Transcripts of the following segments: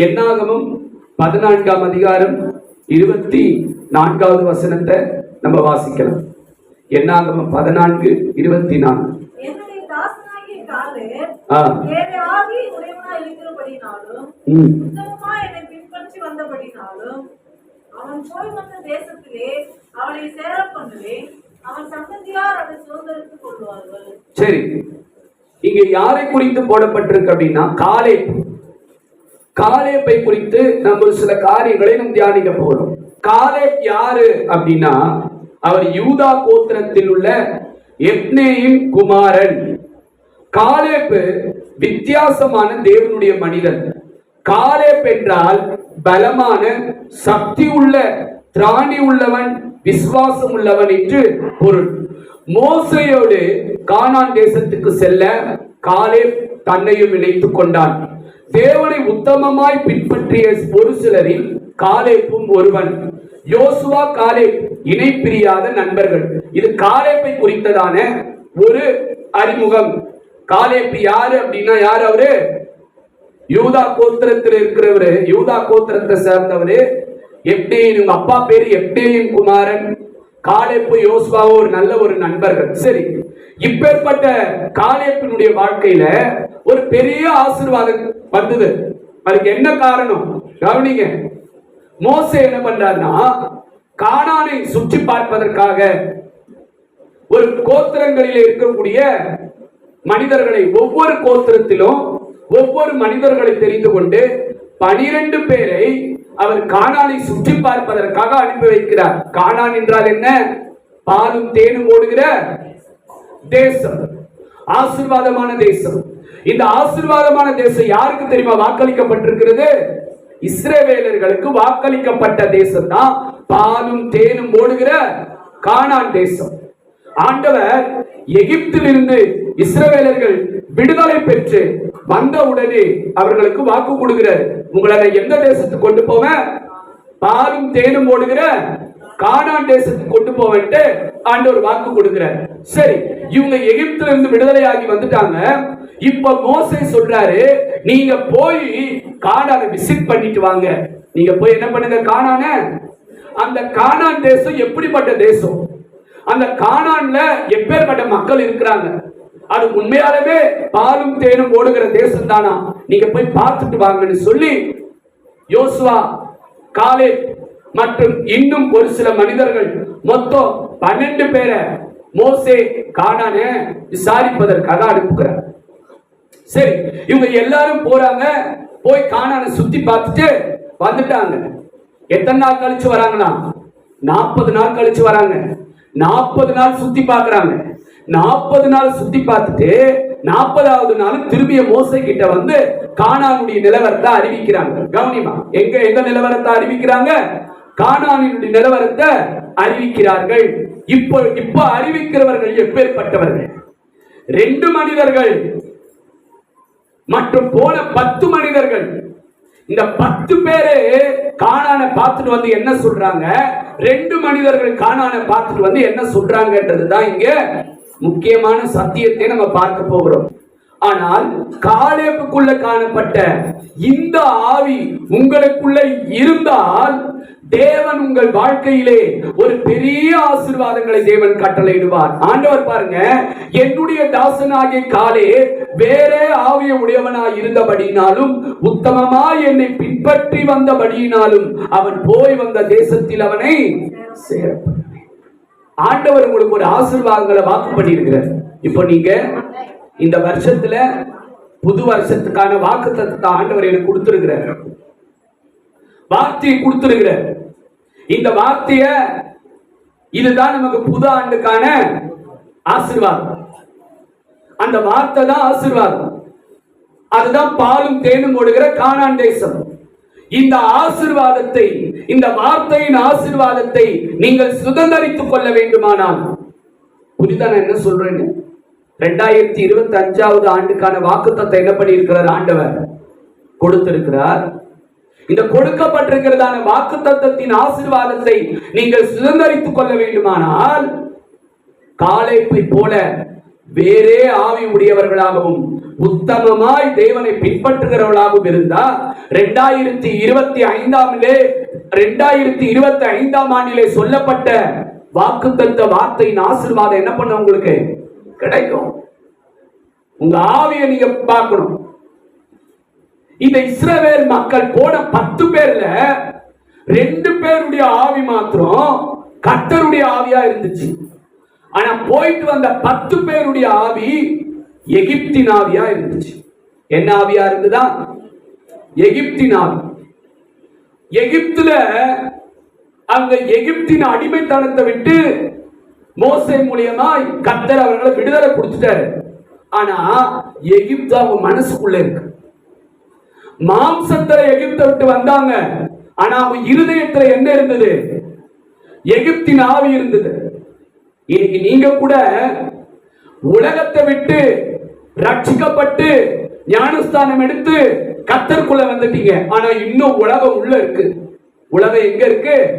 என்னாகமும் பதினான்காம் அதிகாரம் இருபத்தி நான்காவது வசனத்தை நம்ம வாசிக்கலாம். என்னாகமும் பதினான்கு இருபத்தி நான்கு. அவன் போய் வந்த தேசத்திலே பண்ணுவேன் சரி. இங்க யாரை குறித்து போடப்பட்டிருக்கு அப்படின்னா காலே காலேப்பை குறித்து நம்ம ஒரு சில காரியங்களை நம்ம தியானிக்க போகிறோம் காலேப் யாரு அப்படின்னா அவர் யூதா கோத்திரத்தில் உள்ள எப்னேயின் குமாரன். காலேப்பு வித்தியாசமான தேவனுடைய மனிதன். காலேப் என்றால் பலமான சக்தி உள்ள திராணி உள்ளவன் விசுவாசம் உள்ளவன் என்று பொருள். மோசையோடு கானான் தேசத்துக்கு செல்ல காலேப் தன்னையும் இணைத்துக் கொண்டான். தேவனை உத்தமமாய் பின்பற்றிய ஒரு சிலரில் காலேப்பும் ஒருவன். யோசுவா காலேப் இணை பிரியாத நண்பர்கள். இது காலேப்பை குறித்ததான ஒரு அறிமுகம். காலேப்பு யாரு அப்படின்னா யார் அவரு? யூதா கோத்திரத்தில் இருக்கிறவரு. யூதா கோத்திரத்தை சேர்ந்தவரு. எப்டேயின் உங்க அப்பா பேரு எப்டேயின் குமாரன். காலேப்பு யோசுவாவோ ஒரு நல்ல ஒரு நண்பர்கள். சரி இப்பேற்பட்ட காலேப்பினுடைய வாழ்க்கையில ஒரு பெரிய ஆசீர்வாதம் வந்தது. அதுக்கு என்ன காரணம்? கவனிங்க. மோச என்ன பண்றாருன்னா காணானை சுற்றி பார்ப்பதற்காக ஒரு கோத்திரங்களில் இருக்கக்கூடிய மனிதர்களை ஒவ்வொரு கோத்திரத்திலும் ஒவ்வொரு மனிதர்களை தெரிந்து கொண்டு பனிரெண்டு பேரை அவர் காணானை சுற்றி பார்ப்பதற்காக அனுப்பி வைக்கிறார். காணான் என்றால் என்ன? பாலும் தேனும் ஓடுகிற தேசம். ஆசீர்வாதமான தேசம். இந்த ஆசீர்வாதமான தேசம் யாருக்கு தெரியுமா? வாக்களிக்கப்பட்டிருக்கிறது. இஸ்ரேவேலர்களுக்கு வாக்களிக்கப்பட்ட தேசம் தான் பாலும் தேனும் ஓடுகிற கானான் தேசம். ஆண்டவர் எகிப்திலிருந்து இஸ்ரவேலர்கள் விடுதலை பெற்று வந்த உடனே அவர்களுக்கு வாக்கு கொடுக்கிறார். உங்களை எந்த தேசத்துக்கு கொண்டு போவேன்? பாலும் தேனும் ஓடுகிற கானான் தேசத்துக்கு கொண்டு போவேன்ட்டு ஆண்டவர் வாக்கு கொடுக்கிறார். சரி இவங்க எகிப்துல இருந்து விடுதலையாகி வந்துட்டாங்க. இப்ப மோசை சொல்றாரு நீங்க போய் கானானை விசிட் பண்ணிட்டு வாங்க. நீங்க போய் என்ன பண்ணுங்க கானான? அந்த கானான் தேசம் எப்படிப்பட்ட தேசம்? அந்த கானான்ல எப்பேற்பட்ட மக்கள் இருக்கிறாங்க? அது உண்மையாலுமே பாலும் தேனும் ஓடுகிற தேசம் தானா நீங்க போய் பார்த்துட்டு வாங்கன்னு சொல்லி யோசுவா காலே மற்றும் இன்னும் ஒரு சில மனிதர்கள் மொத்தம் பன்னெண்டு பேரை மோசே காணான விசாரிப்பதற்காக அனுப்புகிறார். சரி இவங்க எல்லாரும் போறாங்க போய் காணான சுத்தி பார்த்துட்டு வந்துட்டாங்க. எத்தனை நாள் கழிச்சு வராங்கன்னா நாற்பது நாள் கழிச்சு வராங்க. நாற்பது நாள் சுத்தி பார்க்கறாங்க. நாற்பது நாள் சுத்தி பார்த்துட்டு நாற்பதாவது நாள் திரும்பிய மோசை கிட்ட வந்து கானானுடைய நிலவரத்தை அறிவிக்கிறாங்க. கவனிமா எங்க எங்க நிலவரத்தை அறிவிக்கிறாங்க? கானானினுடைய நிலவரத்தை அறிவிக்கிறார்கள். இப்போ இப்போ அறிவிக்கிறவர்கள் எப்பேற்பட்டவர்கள்? ரெண்டு மனிதர்கள் மற்றும் போன பத்து மனிதர்கள். இந்த பத்து பேரு காணான பார்த்துட்டு வந்து என்ன சொல்றாங்க? ரெண்டு மனிதர்கள் காணான பார்த்துட்டு வந்து என்ன சொல்றாங்கன்றது தான் இங்க முக்கியமான சத்தியத்தை நம்ம பார்க்க போகிறோம். ஆனால் காலேப்புக்குள்ள காணப்பட்ட இந்த ஆவி உங்களுக்குள்ள இருந்தால் தேவன் உங்கள் வாழ்க்கையிலே ஒரு பெரிய ஆசீர்வாதங்களை தேவன் கட்டளையிடுவார். ஆண்டவர் பாருங்க என்னுடைய தாசனாகிய காலே வேறே ஆவிய உடையவனாய் இருந்தபடியினாலும் உத்தமமாய் என்னை பின்பற்றி வந்தபடியினாலும் அவன் போய் வந்த தேசத்தில் அவனை சேர ஆண்டவர் உங்களுக்கு ஒரு ஆசீர்வாதங்களை வாக்கு பண்ணியிருக்கிறார். இப்போ நீங்க இந்த வருஷத்துல புது வருஷத்துக்கான வாக்கு தத்துவத்தை ஆண்டவர் எனக்கு கொடுத்திருக்கிறார். வார்த்தையை கொடுத்திருக்கிறார். இந்த வார்த்தைய இதுதான் நமக்கு புது ஆண்டுக்கான ஆசீர்வாதம். அந்த வார்த்தை தான் ஆசீர்வாதம். அதுதான் பாலும் தேனும் ஓடுகிற காணான் தேசம். இந்த ஆசிர்வாதத்தை இந்த வார்த்தையின் ஆசிர்வாதத்தை நீங்கள் சுதந்திரித்துக் கொள்ள வேண்டுமானால் புரிதா நான் என்ன சொல்றேன்னு? ரெண்டாயிரத்தி இருபத்தி அஞ்சாவது ஆண்டுக்கான வாக்குத்தத்தை என்ன பண்ணியிருக்கிறார் ஆண்டவர்? கொடுத்திருக்கிறார். இந்த கொடுக்கப்பட்டிருக்கிறதான வாக்கு தத்தத்தின் ஆசிர்வாதத்தை நீங்கள் சுதந்திரித்துக் கொள்ள வேண்டுமானால் காலைப்பை போல வேறே ஆவி உடையவர்களாகவும் உத்தமமாய் தேவனை பின்பற்றுகிறவளாகவும் இருந்தா ரெண்டாயிரத்தி இருபத்தி ஐந்தாமிலே ரெண்டாயிரத்தி இருபத்தி ஐந்தாம் ஆண்டிலே சொல்லப்பட்ட வாக்குத்தத்த வார்த்தையின் ஆசிர்வாதம் என்ன பண்ண உங்களுக்கு? கிடைக்கும். உங்க ஆவியை நீங்க பார்க்கணும். இந்த இஸ்ரவேல் மக்கள் போன பத்து பேர்ல ரெண்டு பேருடைய ஆவி மாத்திரம் கத்தருடைய ஆவியா இருந்துச்சு. ஆனா போயிட்டு வந்த பத்து பேருடைய ஆவி எகிப்தின் ஆவியா இருந்துச்சு. என்ன ஆவியா இருந்ததா? எகிப்தின் ஆவி. எகிப்துல அங்க எகிப்தின் அடிமைத்தனத்தை விட்டு மோசை மூலியமா கத்தர் அவர்களை விடுதலை கொடுத்துட்டாரு. ஆனா எகிப்து அவங்க மனசுக்குள்ள இருக்கு. மாம்சத்துல எகிப்தை விட்டு வந்தாங்க. ஆனா அவங்க இருதயத்துல என்ன இருந்தது? எகிப்தின் ஆவி இருந்தது. இன்னைக்கு நீங்க கூட உலகத்தை விட்டு ரட்சிக்கப்பட்டு ஞானஸ்தானம் எடுத்து கத்தருக்குள்ள வந்துட்டீங்க. ஆனா இன்னும் உலகம் உள்ள இருக்கு. உலகம் எங்க இருக்கு?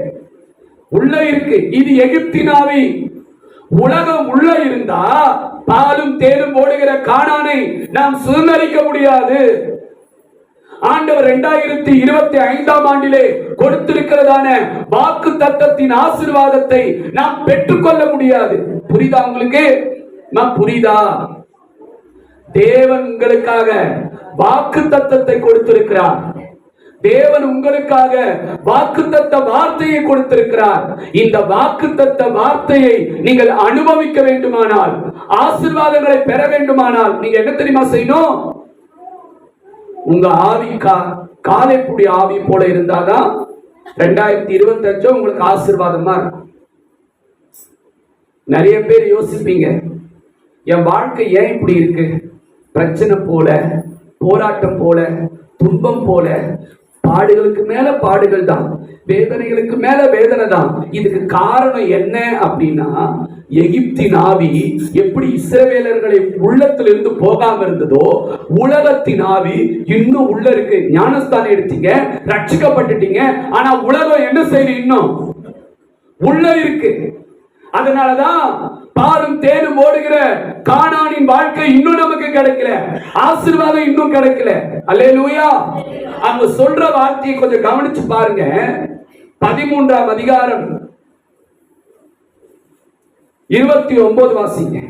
உள்ள இருக்கு. இது எகிப்தின் ஆவி. உலகம் உள்ள இருந்தா பாலும் தேனும் ஓடுகிற காணானை நாம் சுதந்திரிக்க முடியாது. ஆண்டவர் இரண்டாயிரத்தி இருபத்தி ஐந்தாம் ஆண்டிலே கொடுத்திருக்கிறதான வாக்கு தத்தத்தின் ஆசிர்வாதத்தை நாம் பெற்றுக்கொள்ள முடியாது. புரியுதா உங்களுக்கு? நான் புரியுதா? தேவன் உங்களுக்காக வாக்கு தத்தத்தை கொடுத்திருக்கிறார். தேவன் உங்களுக்காக வாக்குத்தத்த வார்த்தையை கொடுத்திருக்கிறார். இந்த வாக்குத்தத்த வார்த்தையை நீங்கள் அனுபவிக்க வேண்டுமானால் ஆசிர்வாதங்களை பெற வேண்டுமானால் நீங்க என்ன தெரியுமா செய்யணும்? உங்க ஆவி கா காலைப்புடி ஆவி போல இருந்தாதான் ரெண்டாயிரத்தி இருபத்தி அஞ்சு உங்களுக்கு ஆசிர்வாதமா இருக்கும். நிறைய பேர் யோசிப்பீங்க என் வாழ்க்கை ஏன் இப்படி இருக்கு? பிரச்சனை போல போராட்டம் போல துன்பம் போல பாடுகளுக்கு மேல பாடுகள் தான். வேதனைகளுக்கு மேல வேதனை தான். இதுக்கு காரணம் என்ன அப்படின்னா எகிப்தின் ஆவி எப்படி இஸ்ரவேலர்களை உள்ளத்திலிருந்து போகாம இருந்ததோ உலகத்தின் ஆவி இன்னும் உள்ள இருக்கு. ஞானஸ்தானம் எடுத்தீங்க ரட்சிக்கப்பட்டுட்டீங்க. ஆனா உலகம் என்ன செய்யுது இன்னும்? உள்ள இருக்கு. அதனாலதான் பாலும் தேனும் ஓடுகிற காணானின் வாழ்க்கை இன்னும் நமக்கு கிடைக்கல. ஆசீர்வாதம் இன்னும் கிடைக்கல. அல்லேலூயா. அங்க சொல்ற வார்த்தையை கொஞ்சம் கவனிச்சு பாருங்க. பதிமூன்றாம் அதிகாரம். இருபத்தி ஒன்பது வாசிங்க.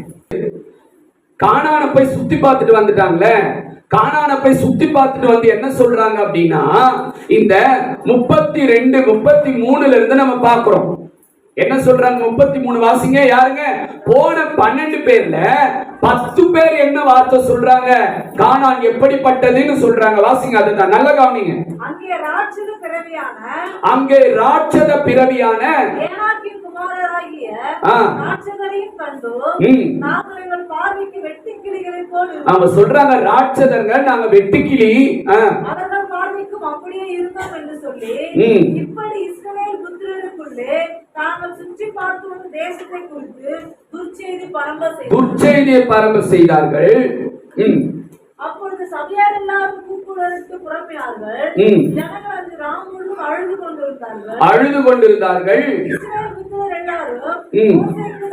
காணான போய் சுத்தி பார்த்துட்டு வந்துட்டாங்களே. காணான போய் சுத்தி பார்த்துட்டு வந்து என்ன சொல்றாங்க அப்படின்னா இந்த முப்பத்தி ரெண்டு முப்பத்தி மூணுல இருந்து நம்ம பார்க்கிறோம். என்ன சொல்றாங்க முப்பத்தி மூணு வாசிங்க யாருங்க? போன பன்னெண்டு பேர்ல பத்து பேர் என்ன வார்த்தை சொல்றாங்க? கானான் எப்படிப்பட்டதுன்னு சொல்றாங்க. வாசிங்க அதுதான் நல்ல கவனிங்க. அங்கே ராட்சத பிறவியான. அவங்க சொல்றாங்க ராட்சதங்க நாங்க வெட்டுக்கிளி. அவர்கள் பார்வைக்கும் அப்படியே இருந்தோம் என்று சொல்லி. இப்படி இஸ்ரவேல் புத்திரருக்குள்ளே தாங்கள் சுற்றி பார்த்து வந்த தேசத்தை குறித்து துர்ச்செய்தி பரம்ப செய்தார் துர்ச்செய்தியை பரம்ப செய்தார்கள். அப்பொழுது சபையார் எல்லாரும் கூக்குரலிட்டு புறம்பினார்கள். ஜனங்கள் அந்த ராம் முழுவதும் அழுது கொண்டிருந்தார்கள். அழுது கொண்டிருந்தார்கள். இஸ்ரவேல் புத்திரர் எல்லாரும்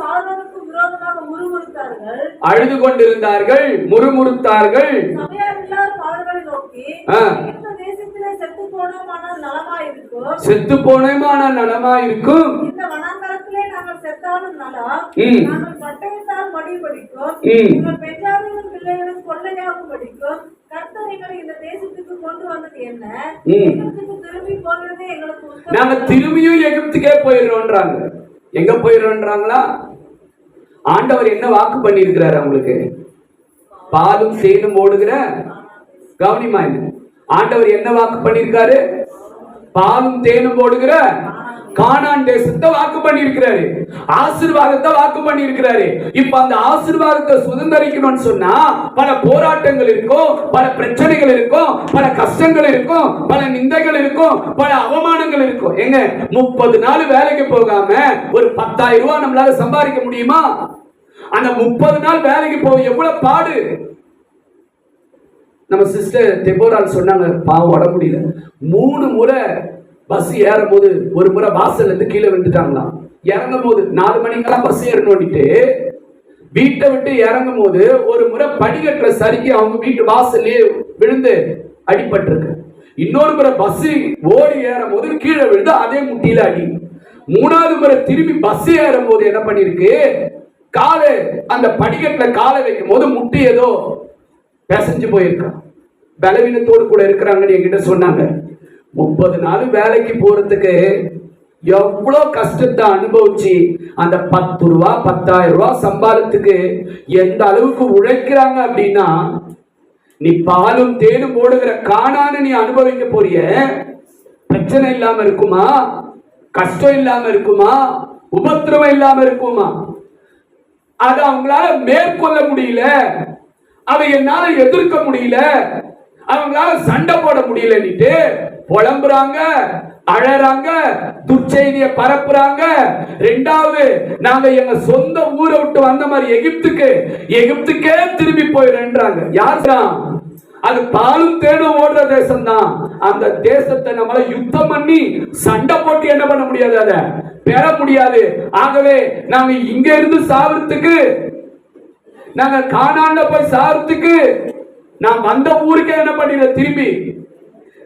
ஆரோனுக்கும் விரோதமாக முறுமுறுத்தார்கள். அழுது கொண்டிருந்தார்கள் முறுமுறுத்தார்கள். சபையார் எல்லாரும் அவர்களை நோக்கி ஆ. இந்த தேசத்திலே செத்து போனோமானால் செத்து நலமா இருக்கும். நாங்கள் செத்தாலும் நலம் ம். நாங்கள் பட்டயத்தால் மடிபடிக்கும் ம். எங்கள் பெற்றார்களும் பிள்ளைகளும் கொள்ளையாகும் படிக்கும். கர்த்தர் எங்களை இந்த தேசத்துக்கு கொண்டு வந்தது என்ன? ம். எகிப்துக்கு திரும்பி போகிறதே எங்களுக்கு உத்தமம். நாங்க திரும்பியும் எகிப்துக்கே போயிடுறோன்றாங்க. எங்க போயிடுறோன்றாங்களா? ஆண்டவர் என்ன வாக்கு பண்ணியிருக்கிறாரு அவங்களுக்கு? பாலும் சேனும் ஓடுகிற கவனிமா ஆண்டவர் என்ன வாக்கு பண்ணியிருக்காரு? பாலும் தேனும் போடுகிற கானான் தேசத்தை வாக்கு பண்ணியிருக்கிறாரு. ஆசீர்வாதத்தை வாக்கு பண்ணியிருக்கிறாரு. இப்ப அந்த ஆசீர்வாதத்தை சுதந்திரிக்கணும்னு சொன்னா பல போராட்டங்கள் இருக்கும் பல பிரச்சனைகள் இருக்கும் பல கஷ்டங்கள் இருக்கும் பல நிந்தைகள் இருக்கும் பல அவமானங்கள் இருக்கும். எங்க? முப்பது நாள் வேலைக்கு போகாம ஒரு பத்தாயிரம் ரூபாய் நம்மளால சம்பாதிக்க முடியுமா? அந்த முப்பது நாள் வேலைக்கு போக எவ்வளவு பாடு? நம்ம சிஸ்டர் தெபோரால் சொன்னாங்க. பாவம் உட முடியல. மூணு முறை பஸ் ஏறும் போது ஒரு முறை வாசல்ல இருந்து கீழே விழுந்துட்டாங்களாம் இறங்கும் போது நாலு மணிக்கெல்லாம் பஸ் ஏறணும்னுட்டு வீட்டை விட்டு இறங்கும் போது ஒரு முறை படிக்கட்டுற சறுக்கி அவங்க வீட்டு வாசல்லே விழுந்து அடிபட்டிருக்கு. இன்னொரு முறை பஸ் ஓடி ஏறும் போது கீழே விழுந்து அதே முட்டியில அடி. மூணாவது முறை திரும்பி பஸ் ஏறும் போது என்ன பண்ணிருக்கு காலை அந்த படிக்கட்டுல காலை வைக்கும் போது முட்டி ஏதோ பிசைஞ்சு போயிருக்கான். பலவீனத்தோடு கூட இருக்கிறாங்கன்னு என்கிட்ட சொன்னாங்க. முப்பது நாள் வேலைக்கு போறதுக்கு எவ்வளோ கஷ்டத்தை அனுபவிச்சு அந்த பத்து ரூபா பத்தாயிரம் ரூபா சம்பாதத்துக்கு எந்த அளவுக்கு உழைக்கிறாங்க அப்படின்னா நீ பாலும் தேனும் ஓடுகிற காணான்னு நீ அனுபவிக்க போறிய. பிரச்சனை இல்லாம இருக்குமா? கஷ்டம் இல்லாம இருக்குமா? உபத்திரவம் இல்லாம இருக்குமா? அதை அவங்களால மேற்கொள்ள முடியல. அதை என்னால எதிர்க்க முடியல. அவங்களால சண்டை போட முடியலன்னுட்டு புலம்புறாங்க அழறாங்க துச்செய்திய பரப்புறாங்க. ரெண்டாவது நாங்க எங்க சொந்த ஊரை விட்டு வந்த மாதிரி எகிப்துக்கு எகிப்துக்கே திரும்பி போயிடுன்றாங்க யாருதான் அது பாலும் தேடும் ஓடுற தேசம் தான் அந்த தேசத்தை நம்மள யுத்தம் பண்ணி சண்டை போட்டு என்ன பண்ண முடியாது அதை? பெற முடியாது. ஆகவே நாங்க இங்க இருந்து சாவறதுக்கு நாங்க காணாண்ட போய் சாரத்துக்கு நான் வந்த ஊருக்கே என்ன பண்ணிடுற திரும்பி?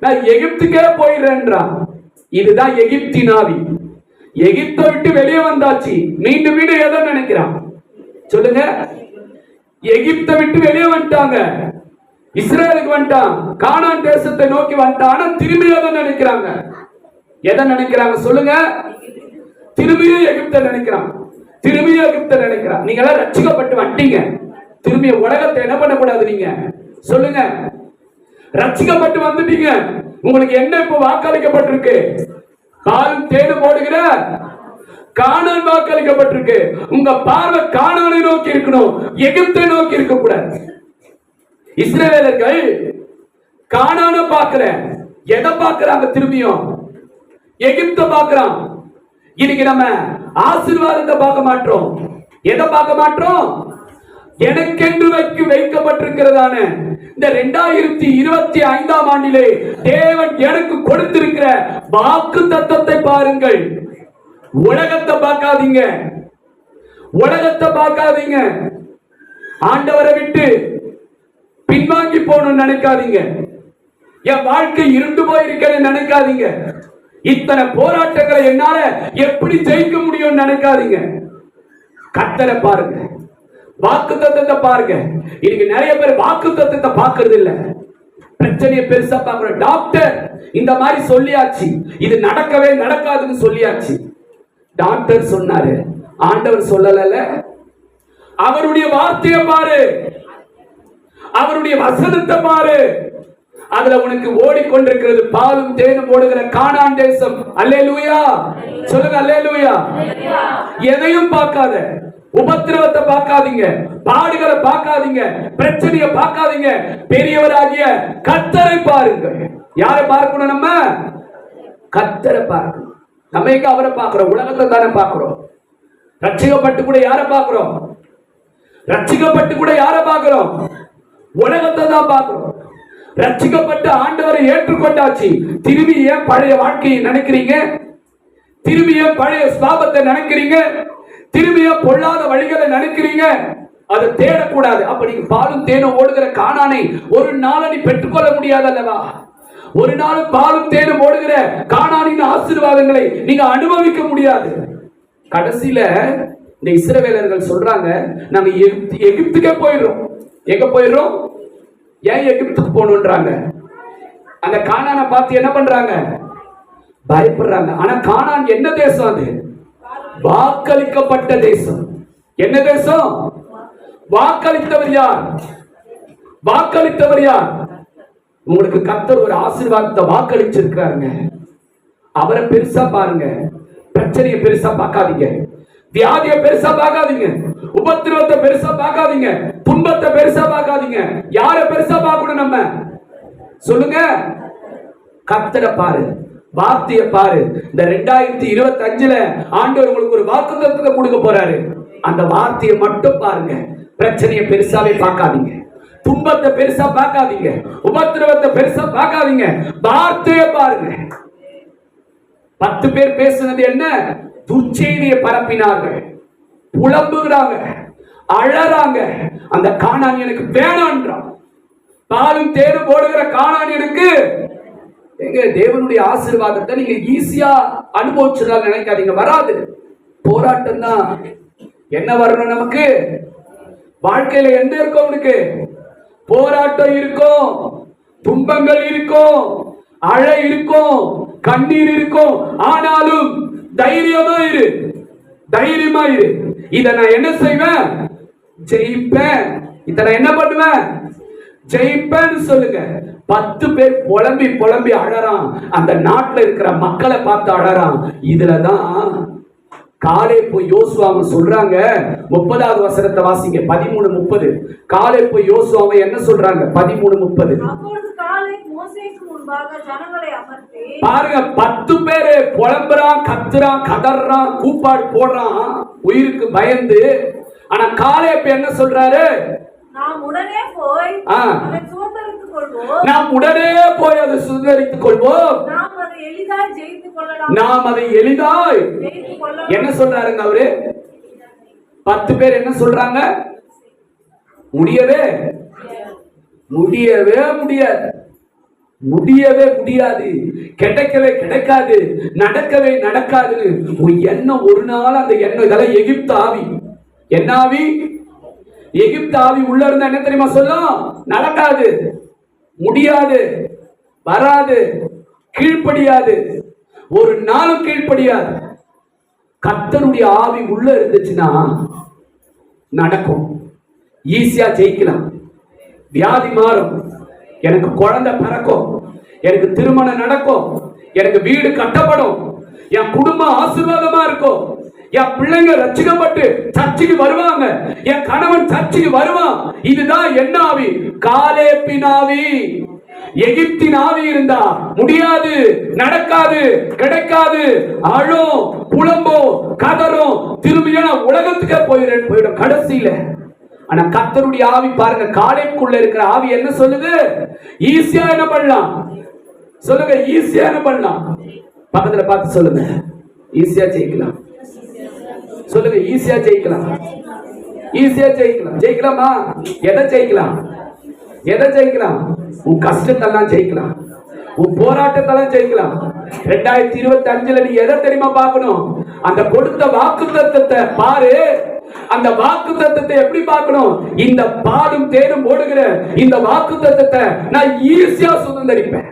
நான் எகிப்துக்கே போயிடுறேன்றான் இதுதான் எகிப்தின் ஆவி எகிப்தை விட்டு வெளியே வந்தாச்சு. மீண்டும் மீண்டும் எதை நினைக்கிறான் சொல்லுங்க. எகிப்தை விட்டு வெளியே வந்துட்டாங்க. இஸ்ரேலுக்கு வந்துட்டான். கானான் தேசத்தை நோக்கி வந்துட்டான். ஆனா திரும்பி எதை நினைக்கிறாங்க. எதை நினைக்கிறாங்க சொல்லுங்க. திரும்பியும் எகிப்த நினைக்கிறான். திரும்பியும் எகிப்த நினைக்கிறான். நீங்க எல்லாம் ரட்சிக்கப்பட்டு வந்துட்டீங்க. திரும்பி உலகத்தை என்ன பண்ணக்கூடாது நீங்க? சொல்லுங்க. ரட்சிக்கப்பட்டு வந்துட்டீங்க. உங்களுக்கு என்ன இப்ப வாக்களிக்கப்பட்டிருக்கு? பாலும் தேடு போடுகிற காணான் வாக்களிக்கப்பட்டிருக்கு. உங்க பார்வை காணானை நோக்கி இருக்கணும். எகிப்தை நோக்கி இருக்க கூடாது இஸ்ரேலர்கள் காணான பார்க்கிற எதை பார்க்கிறாங்க திரும்பியும்? எகிப்த பார்க்கிறான். இன்னைக்கு நம்ம ஆசீர்வாதத்தை பார்க்க மாட்டோம். எதை பார்க்க மாட்டோம்? எனக்கென்று வைக்கு வைக்கப்பட்டிருக்கிறதான இந்த ரெண்டாயிரத்தி இருபத்தி ஐந்தாம் ஆண்டிலே தேவன் எனக்கு கொடுத்திருக்கிற வாக்கு தத்தத்தை பாருங்கள். உலகத்தை பார்க்காதீங்க. உலகத்தை பார்க்காதீங்க. ஆண்டவரை விட்டு பின்வாங்கி போகணும்னு நினைக்காதீங்க. என் வாழ்க்கை இருண்டு போயிருக்கேன்னு நினைக்காதீங்க. இத்தனை போராட்டங்களை என்னால எப்படி ஜெயிக்க முடியும்னு நினைக்காதீங்க. கத்தரை பாருங்க. வாக்கு தத்தத்தை பாருங்க. இன்னைக்கு நிறைய பேர் வாக்கு தத்தத்தை பார்க்கறது இல்ல. பிரச்சனையை பெருசா பார்க்கணும். டாக்டர் இந்த மாதிரி சொல்லியாச்சு. இது நடக்கவே நடக்காதுன்னு சொல்லியாச்சு. டாக்டர் சொன்னாரு. ஆண்டவர் சொல்லல அவருடைய வார்த்தையை பாரு. அவருடைய வசனத்தை பாரு. அதுல உனக்கு ஓடிக்கொண்டிருக்கிறது பாலும் தேனும் ஓடுகிற கானான் தேசம். அல்லேலூயா. சொல்லுங்க அல்லேலூயா. எதையும் பார்க்காத. உபத்திரவத்தை பார்க்காதீங்க. பாடுகளை பார்க்காதீங்க. பிரச்சனையை பார்க்காதீங்க. பெரியவராகிய கத்தரை பாருங்க யாரை பார்க்கணும் நம்ம? கத்தரை பார்க்கணும். நம்ம எங்க அவரை பார்க்கிறோம்? உலகத்தை தானே பார்க்கிறோம். ரட்சிக்கப்பட்டு கூட யாரை பார்க்கிறோம்? ரட்சிக்கப்பட்டு கூட யாரை பார்க்கிறோம்? உலகத்தை தான் பார்க்கிறோம். ரட்சிக்கப்பட்டு ஆண்டவரை ஏற்றுக்கொண்டாச்சு. திரும்பி ஏன் பழைய வாழ்க்கையை நினைக்கிறீங்க? திரும்பி ஏன் பழைய ஸ்தாபத்தை நினைக்கிறீங்க? திரும்பிய பொல்லாத வழிகளை நினைக்கிறீங்க அதை தேடக்கூடாது. அப்ப நீங்க பாலும் தேனும் ஓடுகிற காணானை ஒரு நாள நீ பெற்றுக்கொள்ள முடியாது அல்லவா? ஒரு நாள் பாலும் தேனும் ஓடுகிற காணானின் ஆசீர்வாதங்களை நீங்க அனுபவிக்க முடியாது. கடைசியில இந்த இஸ்ரவேலர்கள் சொல்றாங்க நாங்க எகிப்துக்கே போயிடுறோம். எங்க போயிடுறோம்? ஏன் எகிப்துக்கு போகணுன்றாங்க. அந்த கானானை பார்த்து என்ன பண்றாங்க? பயப்படுறாங்க. ஆனா காணான் என்ன தேசம் அது? வாக்களிக்கப்பட்ட தேசம். என்ன தேசம்? வாக்களித்தவர் யார்? வாக்களித்தவர் யார்? உங்களுக்கு கத்தர் ஒரு ஆசீர்வாதத்தை வாக்களிச்சிருக்கிறாருங்க. அவரை பெருசா பாருங்க. பிரச்சனையை பெருசா பார்க்காதீங்க. வியாதியை பெருசா பார்க்காதீங்க. உபத்திரவத்தை பெருசா பார்க்காதீங்க. துன்பத்தை பெருசா பார்க்காதீங்க. யாரை பெருசா பார்க்கணும் நம்ம? சொல்லுங்க. கத்தரை பாரு. வார்த்தையை பாரு. இந்த ரெண்டாயிரத்தி இருபத்தி அஞ்சுல ஆண்டவர் உங்களுக்கு ஒரு வாக்குத்தத்தை கொடுக்க போறாரு. அந்த வார்த்தையை மட்டும் பாருங்க. பிரச்சனையை பெருசாவே பார்க்காதீங்க. துன்பத்தை பெருசா பார்க்காதீங்க. உபத்திரவத்தை பெருசா பார்க்காதீங்க. வார்த்தையை பாருங்க. பத்து பேர் பேசுனது என்ன? துர்ச்செய்தியை பரப்பினார்கள். புலம்புகிறாங்க. அழறாங்க. அந்த காணான் எனக்கு வேணான்றான். பாலும் தேடும் போடுகிற காணான் எனக்கு எங்க தேவனுடைய ஆசீர்வாதத்தை நீங்க ஈஸியா அனுபவிச்சிடலாம் நினைக்காதீங்க. வராது. போராட்டம் தான் என்ன வரணும் நமக்கு? வாழ்க்கையில எந்த இருக்கும் உனக்கு? போராட்டம் இருக்கும் துன்பங்கள் இருக்கும் அழை இருக்கும் கண்ணீர் இருக்கும் ஆனாலும் தைரியமா இரு. தைரியமா இரு. இத நான் என்ன செய்வேன்? ஜெயிப்பேன். இத நான் என்ன பண்ணுவேன்? ஜெயிப்பேன்னு சொல்லுங்க. பத்து பேர் புலம்பி புலம்பி அழறான். அந்த நாட்டுல இருக்கிற மக்களை பார்த்து அழறான். இதுலதான் காலை போய் யோசுவாவை சொல்றாங்க. முப்பதாவது வசனத்தை வாசிங்க. பதிமூணு முப்பது. காலை போய் யோசுவாவை என்ன சொல்றாங்க? பதிமூணு முப்பது. காலை பாருங்க பத்து பேரு புலம்புறான் கத்துறான் கதறான் கூப்பாடு போடுறான். உயிருக்கு பயந்து. ஆனா காலேப் என்ன சொல்றாரு? உடனே போய் நாம் உடனே போய் அதை சுதந்திரித்துக் கொள்வோம். நாம் அதை எளிதாய் என்ன சொல்றாருங்க அவரு? பத்து பேர் என்ன சொல்றாங்க? முடியவே முடியவே முடியாது. முடியவே முடியாது. கிடைக்கவே கிடைக்காது. நடக்கவே நடக்காதுன்னு உன் எண்ணம் ஒரு நாள் அந்த எண்ணம் இதெல்லாம் எகிப்து ஆவி. என்ன ஆவி? எகிப்து ஆவி உள்ள இருந்தா என்ன தெரியுமா சொல்லும்? நடக்காது முடியாது வராது கீழ்ப்படியாது ஒரு நாளும் கீழ்ப்படியாது. கத்தருடைய ஆவி உள்ள இருந்துச்சுன்னா நடக்கும். ஈஸியா ஜெயிக்கலாம். வியாதி மாறும். எனக்கு குழந்தை பிறக்கும். எனக்கு திருமணம் நடக்கும். எனக்கு வீடு கட்டப்படும். என் குடும்பம் ஆசீர்வாதமா இருக்கும். என் பிள்ளைங்க ரட்சிக்கப்பட்டு சர்ச்சுக்கு வருவாங்க. என் கணவன் சர்ச்சுக்கு வருவான். இதுதான் என்ன ஆவி காலேப்பின் ஆவி எகிப்தின் ஆவி இருந்தா முடியாது நடக்காது கிடைக்காது. அழும் புலம்பும் கதறும். திரும்பியா உலகத்துக்கே போயிடும் போயிடும் கடைசியில. ஆனா கத்தருடைய ஆவி பாருங்க காலைக்குள்ள இருக்கிற ஆவி என்ன சொல்லுது? ஈஸியா என்ன பண்ணலாம்? சொல்லுங்க ஈஸியா என்ன பண்ணலாம்? பக்கத்துல பார்த்து சொல்லுங்க. ஈஸியா ஜெயிக்கலாம். சொல்லுங்க ஈஸியா ஜெயிக்கலாம். ஈஸியா ஜெயிக்கலாம். ஜெயிக்கலாமா? எதை ஜெயிக்கலாம்? எதை ஜெயிக்கலாம்? உன் கஷ்டத்தெல்லாம் ஜெயிக்கலாம். உன் போராட்டத்தெல்லாம் ஜெயிக்கலாம். ரெண்டாயிரத்தி இருபத்தி அஞ்சுல நீ எதை தெரியுமா பார்க்கணும்? அந்த கொடுத்த வாக்கு தத்துவத்தை பாரு. அந்த வாக்கு தத்துவத்தை எப்படி பார்க்கணும்? இந்த பாடும் தேடும் ஓடுகிற இந்த வாக்கு தத்துவத்தை நான் ஈஸியா சுதந்திரிப்பேன்.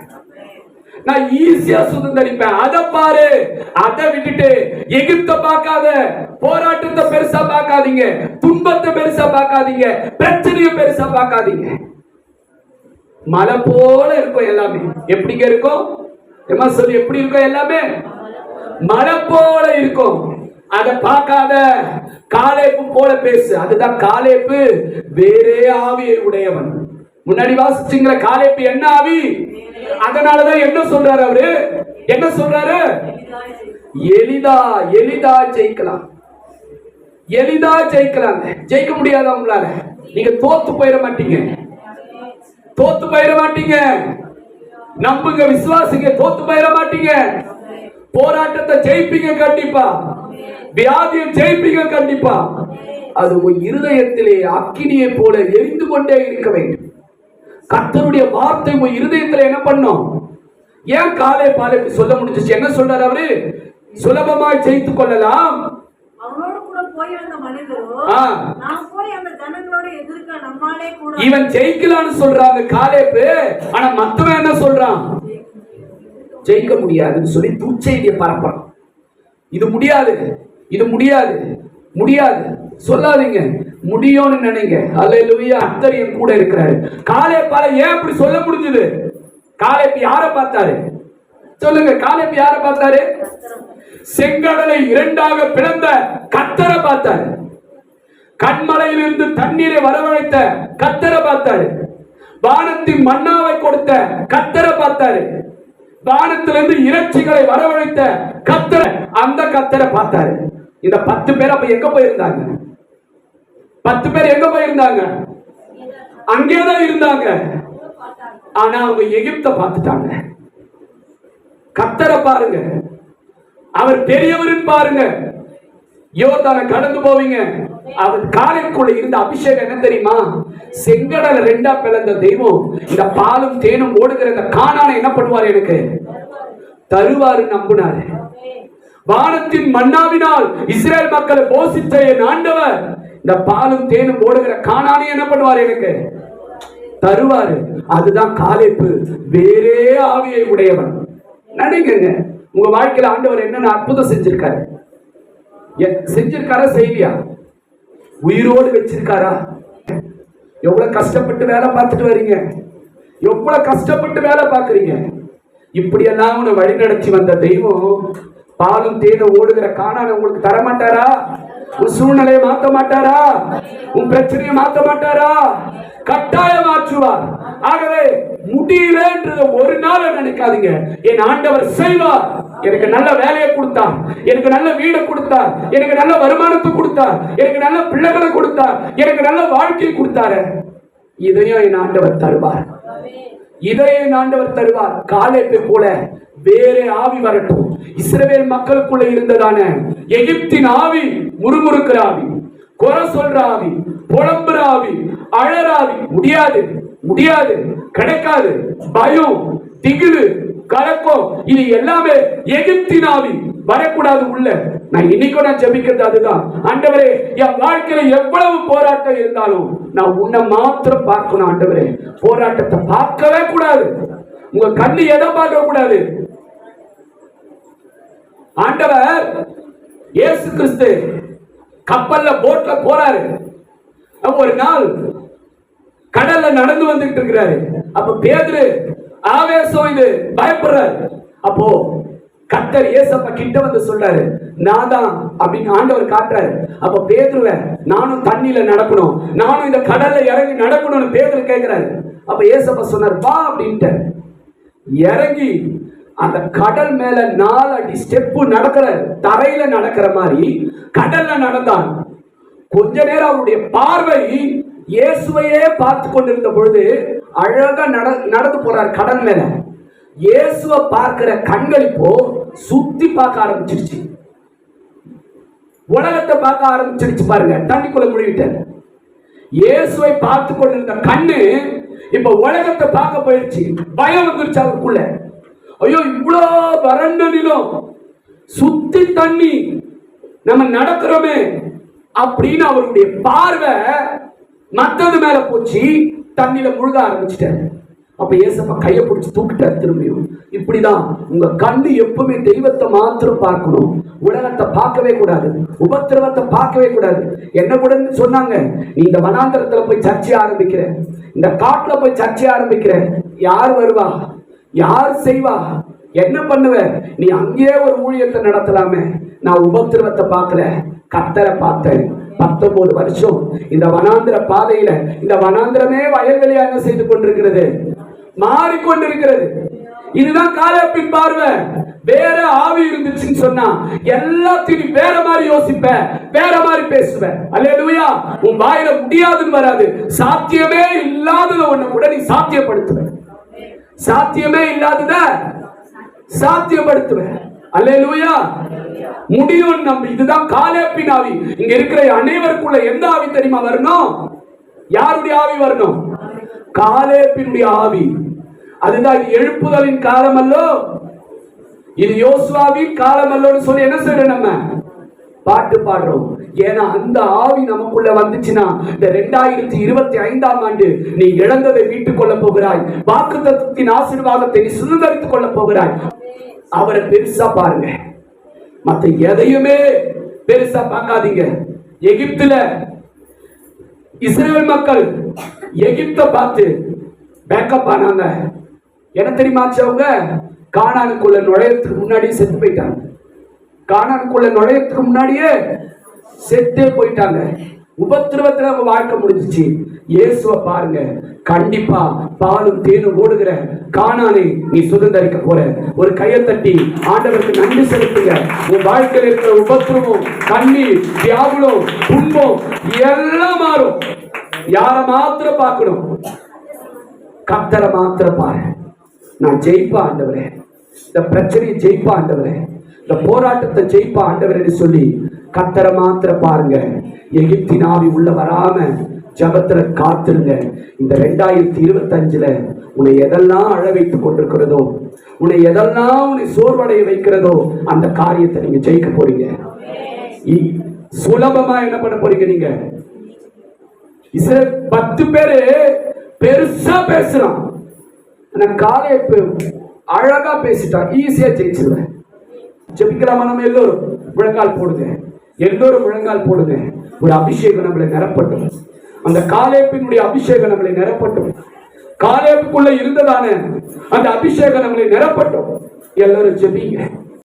நான் ஈஸியா சுதந்திரிப்பேன். அதை பாரு. அதை விட்டுட்டு எகிப்த பார்க்காத போராட்டத்தை பெருசா பார்க்காதீங்க. துன்பத்தை பெருசா பார்க்காதீங்க. பிரச்சனையை பெருசா பார்க்காதீங்க. மலை போல இருக்கும் எல்லாமே. எப்படிங்க இருக்கும்? ஏமா சொல்லி எப்படி இருக்கும் எல்லாமே? மலை போல இருக்கும். அதை பார்க்காத காலேப்பு போல பேசு. அதுதான் காலேப்பு வேறே ஆவியை உடையவன். முன்னாடி வாசிச்சீங்களா காலேப்பு என்ன ஆவி? அதனாலதான் என்ன சொல்றாரு அவரு? என்ன சொல்றாரு? எளிதா எளிதா ஜெயிக்கலாம். எளிதா ஜெயிக்கலாம். ஜெயிக்க முடியாதா உங்களால? நீங்க தோத்து போயிட மாட்டீங்க. தோத்து போயிட மாட்டீங்க. நம்புங்க விசுவாசிங்க தோத்து போயிட மாட்டீங்க. போராட்டத்தை ஜெயிப்பீங்க கண்டிப்பா. வியாதியை ஜெயிப்பீங்க கண்டிப்பா. அது உன் இருதயத்திலே அக்கினியை போல எரிந்து கொண்டே இருக்க வேண்டும். கர்த்தருடைய வார்த்தை உன் இருதயத்துல என்ன பண்ணும்? ஏன் காலை பாலை சொல்ல முடிஞ்சுச்சு? என்ன சொல்றாரு அவரு? சுலபமாய் ஜெயித்துக் கொள்ளலாம். இவன் ஜெயிக்கலாம்னு சொல்றாங்க காலேப்பு ஆனா மத்தவன் என்ன சொல்றான்? ஜெயிக்க முடியாதுன்னு சொல்லி துச்செய்தியை பரப்புறான். இது முடியாது. இது முடியாது. முடியாது. சொல்லாதீங்க. முடியும்னு நினைங்க. அல்லேலூயா அத்தர் என் கூட இருக்கிறாரு. காலேப்பால ஏன் அப்படி சொல்ல முடிஞ்சது? காலேப்பு யாரை பார்த்தாரு? சொல்லுங்க காலேப்பு யாரை பார்த்தாரு? செங்கடலை இரண்டாக பிளந்த கத்தரை பார்த்தாரு. கண்மலையிலிருந்து தண்ணீரை வரவழைத்த கத்தரை பார்த்தாரு. வானத்தின் மன்னாவை கொடுத்த கத்தரை பார்த்தாரு. வானத்திலிருந்து இறைச்சிகளை வரவழைத்த கத்தரை அந்த கத்தரை பார்த்தாரு. இந்த பத்து பேர் அப்ப எங்க போயிருந்தாங்க? பத்து பேர் எங்க போயிருந்தாங்க? அங்கேதான் இருந்தாங்க. ஆனா அவங்க எகிப்த பார்த்துட்டாங்க. கத்தரை பாருங்க. அவர் பெரியவரின் பாருங்க. யோர்தான கடந்து போவீங்க. அவர் காலைக்குள்ள இருந்த அபிஷேகம் என்ன தெரியுமா? செங்கடல ரெண்டா பிளந்த தெய்வம். இந்த பாலும் தேனும் ஓடுகிற இந்த காணான என்ன பண்ணுவார் எனக்கு? தருவாரு நம்பினாரு. வானத்தின் மன்னாவினால் இஸ்ரேல் மக்களை போஷித்த என் ஆண்டவர். இந்த பாலும் தேனும் ஓடுகிற காணானே என்ன பண்ணுவார் எனக்கு? தருவாரு. அதுதான் காலைப்பு. வேறே ஆவியை உடையவன். நினைக்கிறங்க உங்க வாழ்க்கையில ஆண்டவர் என்னென்ன அற்புதம் செஞ்சிருக்காரு? எ- செஞ்சிருக்காரா செய்வியா உயிரோடு வச்சிருக்காரா? எவ்வளவு கஷ்டப்பட்டு வேலை பார்த்துட்டு வர்றீங்க எவ்வளவு கஷ்டப்பட்டு வேலை பார்க்குறீங்க? இப்படியெல்லாம் உன்னை வழி நடத்தி வந்த தெய்வம் பாலும் தேனும் ஓடுகிற காணான உங்களுக்கு தரமாட்டாரா? உன் சூழ்நிலையை மாத்த மாட்டாரா? உன் பிரச்சனையை மாத்த மாட்டாரா? கட்டாயம் மாற்றுவார். ஆகவே முடியலன்றத ஒரு நாள் நினைக்காதீங்க. என் ஆண்டவர் செய்வார். எனக்கு நல்ல வேலையை கொடுத்தார். எனக்கு நல்ல வீடை கொடுத்தார். எனக்கு நல்ல வருமானத்தை கொடுத்தார். எனக்கு நல்ல பிள்ளைகளை கொடுத்தார். எனக்கு நல்ல வாழ்க்கையை கொடுத்தாரு. இதையும் என் ஆண்டவர் தருவார். இதை ஆண்டவர் தருவார்? காலேட்டு போல வேறே ஆவி வரட்டும். இஸ்ரவேல் மக்களுக்குள்ள இருந்ததான எகிப்தின் ஆவி முறுமுறுக்கிற ஆவி குறை சொல்ற ஆவி புலம்புற ஆவி அழற ஆவி. முடியாது முடியாது கிடைக்காது. பயம் திகிலு கலக்கம் இது எல்லாமே எகிப்தின் ஆவி வரக்கூடாது உள்ள. நான் இன்னைக்கும் நான் ஜெபிக்கிறது அதுதான். ஆண்டவரே என் வாழ்க்கையில எவ்வளவு போராட்டம் இருந்தாலும் நான் உன்னை மாத்திரம் பார்க்கணும் ஆண்டவரே. போராட்டத்தை பார்க்கவே கூடாது. உங்க கண்ணு எதை பார்க்க கூடாது. ஆண்டவர் இயேசு கிறிஸ்து கப்பல்ல போட்ல போறாரு. அப்ப ஒரு நாள் கடல்ல நடந்து வந்துட்டு இருக்கிறாரு. அப்ப பேதுரு ஆவேசம் இது பயப்படுறாரு. அப்போ கத்தர் ஏசப்பா கிட்ட வந்து சொல்றாரு நான் தான் அப்படின்னு ஆண்டவர் காட்டுறாரு. அப்ப பேதுருவ நானும் தண்ணியில நடக்கணும் நானும் இந்த கடல்ல இறங்கி நடக்கணும்னு பேதுரு கேட்கிறாரு அப்ப ஏசப்பா சொன்னார் வா அப்படின்ட்டு இறங்கி அந்த கடல் மேல நாலு அடி ஸ்டெப்பு நடக்கிற தரையில நடக்கிற மாதிரி கடல்ல நடந்தான். கொஞ்ச நேரம் அவருடைய பார்வை இயேசுவையே பார்த்து கொண்டிருந்த பொழுது அழகா நட நடந்து போறார் கடல் மேல. இயேசுவை பார்க்கிற கண்கள் இப்போ சுத்தி பார்க்க ஆரம்பிச்சிருச்சு. உலகத்தை பார்க்க ஆரம்பிச்சிருச்சு பாருங்க. தண்ணிக்குள்ள முழுகிட்டார் இயேசுவை பார்த்து கொண்டிருந்த கண்ணு இப்ப உலகத்தை பார்க்க போயிடுச்சு. பயம் வந்துருச்சு அவருக்குள்ள. ஐயோ இவ்வளோ வறண்ட நிலம். சுத்தி தண்ணி. நம்ம நடக்கிறோமே அப்படின்னு அவருடைய பார்வை மத்தது மேல போச்சு. தண்ணியில முழுக ஆரம்பிச்சிட்டாரு. அப்ப ஏசப்பா கையை பிடிச்சி தூக்கிட்டார் திரும்பியும். இப்படிதான் உங்க கண்ணு எப்பவுமே தெய்வத்தை மாத்திரம் பார்க்கணும். உலகத்தை பார்க்கவே கூடாது. உபத்திரவத்தை பார்க்கவே கூடாது. என்ன கூட சொன்னாங்க? நீ இந்த வனாந்தரத்துல போய் சர்ச்சை ஆரம்பிக்கிற. இந்த காட்டுல போய் சர்ச்சை ஆரம்பிக்கிற. யார் வருவா? யார் செய்வா? என்ன பண்ணுவ? நீ அங்கேயே ஒரு ஊழியத்தை நடத்தலாமே. நான் உபத்திரவத்தை பார்க்கல. கத்தரை பார்த்தேன். பத்தொன்பது வருஷம் இந்த வனாந்திர பாதையில இந்த வனாந்திரமே வயல்வெளியா என்ன செய்து கொண்டிருக்கிறது? மாறிக்கொண்டிருக்கிறது. இதுதான் காலப்பின் பார்வை. வேற ஆவி இருந்துச்சுன்னு சொன்னா எல்லாத்தையும் வேற மாதிரி யோசிப்ப வேற மாதிரி பேசுவ. அல்லேலூயா உன் வாயில முடியாதுன்னு வராது. சாத்தியமே இல்லாதத ஒண்ணு கூட நீ சாத்தியப்படுத்துவ. சாத்தியமே இல்லாதத சாத்தியப்படுத்துவ. அல்லேலூயா முடியும் நம்பி இதுதான் காலேப்பின் ஆவி. இங்க இருக்கிற அனைவருக்குள்ள எந்த ஆவி தெரியுமா வரணும்? யாருடைய ஆவி வரணும்? காலேப்பினுடைய ஆவி. அதுதான் எழுப்புதலின் காலம் அல்லோ இது யோசுவாவின் காலம் அல்லோன்னு சொல்லி என்ன செய்யறோம் நம்ம? பாட்டு பாடுறோம். ஏன்னா அந்த ஆவி நமக்குள்ள வந்துச்சுன்னா இந்த ரெண்டாயிரத்தி இருபத்தி ஐந்தாம் ஆண்டு நீ இழந்ததை மீட்டுக் கொள்ள போகிறாய். வாக்கு தத்துவத்தின் ஆசீர்வாதத்தை நீ சுதந்திரித்துக் கொள்ள போகிறாய். அவரை பெருசா பாருங்க. மத்த எதையுமே பெருசா பார்க்காதீங்க. எகிப்துல இஸ்ரேல் மக்கள் எகிப்த பார்த்து பேக்கப் ஆனாங்க என்ன தெரியுமா அவங்க? காணானுக்குள்ள நுழையத்துக்கு முன்னாடியே செத்து போயிட்டாங்க. காணானுக்குள்ள நுழையத்துக்கு முன்னாடியே செத்தே போயிட்டாங்க. உபத்திரவத்துல அவங்க வாழ்க்கை முடிஞ்சிச்சு. இயேசுவை பாருங்க. கண்டிப்பா பாலும் தேனும் ஓடுகிற காணானை நீ சுதந்திரிக்க போற. ஒரு கையை தட்டி ஆண்டவருக்கு நன்றி செலுத்துங்க. உன் வாழ்க்கையில் இருக்கிற உபத்திரமும் கண்ணீர் தியாகுலம் துன்பம் எல்லாம் மாறும். யாரை மாத்திரம் பார்க்கணும்? கத்தரை மாத்திரம் பாரு. நான் ஜெயிப்பா ஆண்டவரே? இந்த பிரச்சனையை ஜெயிப்பா ஆண்டவரே? இந்த போராட்டத்தை ஜெயிப்பா ஆண்டவரே சொல்லி கத்தரை மாத்திர பாருங்க. எகிப்தின் ஆவி உள்ள வராம ஜபத்துல காத்திருங்க. இந்த ரெண்டாயிரத்தி இருபத்தஞ்சுல உன்னை எதெல்லாம் அழவைத்துக் கொண்டிருக்கிறதோ உன்னை எதெல்லாம் உன்னை சோர்வடைய வைக்கிறதோ அந்த காரியத்தை நீங்க ஜெயிக்க போறீங்க. இ- சுலபமா என்ன பண்ண போறீங்க நீங்க? பத்து பேரு பெருசா பேசுறான். ஆனா காலைய அழகா பேசிட்டான். ஈஸியா ஜெயிச்சிருவேன். ஜெபிக்கலாமா நம்ம எல்லோரும்? முழங்கால் போடுங்க. எல்லோரும் முழங்கால் போடுது? ஒரு அபிஷேகம் நம்மளை நிரப்பட்டும். அந்த காலேப்பினுடைய அபிஷேகம் நம்மளை நிரப்பட்டும். காலேப்புக்குள்ள இருந்ததான அந்த அபிஷேகம் நம்மளை நிரப்பட்டும். எல்லாரும் ஜெபிங்க.